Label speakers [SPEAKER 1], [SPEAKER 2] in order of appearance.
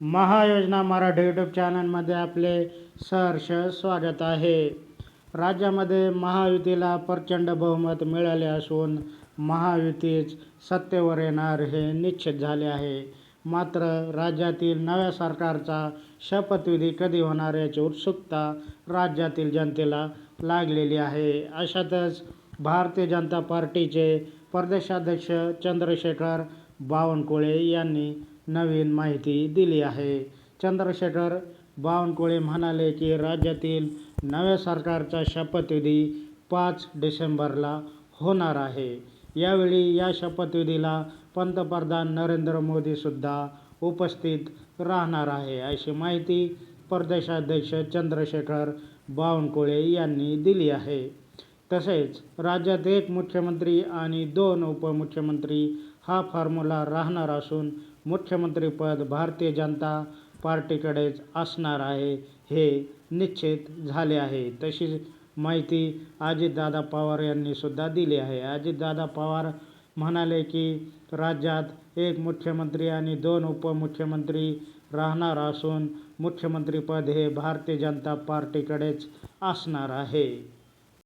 [SPEAKER 1] महायोजना Marathi YouTube चॅनलमध्ये आपले सहर्ष स्वागत आहे. राज्यामध्ये महायुतीला प्रचंड बहुमत मिळाले असून महायुतीच सत्तेवर येणार हे निश्चित झाले आहे. मात्र राज्यातील नव्या सरकारचा शपथविधी कधी होणार याची उत्सुकता राज्यातील जनतेला लागलेली आहे. अशातच भारतीय जनता पार्टीचे प्रदेशाध्यक्ष चंद्रशेखर बावनकुळे यांनी नवीन माहिती दिली आहे. चंद्रशेखर बावनकुळे म्हणाले की राज्यातील नव्या सरकारचा शपथविधी पाच डिसेंबरला होणार आहे. यावेळी या शपथविधीला पंतप्रधान नरेंद्र मोदीसुद्धा उपस्थित राहणार आहे अशी माहिती प्रदेशाध्यक्ष चंद्रशेखर बावनकुळे यांनी दिली आहे. तसेच राज्यात एक मुख्यमंत्री आणि दोन उपमुख्यमंत्री हा फॉर्म्युला राहणार असून मुख्यमंत्रीपद भारतीय जनता पार्टीकडेच असणार आहे हे निश्चित झाले आहे. तशी माहिती अजितदादा पवार यांनी सुद्धा दिली आहे. अजितदादा पवार म्हणाले की राज्यात एक मुख्यमंत्री आणि दोन उपमुख्यमंत्री राहणार असून मुख्यमंत्रीपद हे भारतीय जनता पार्टीकडेच असणार आहे.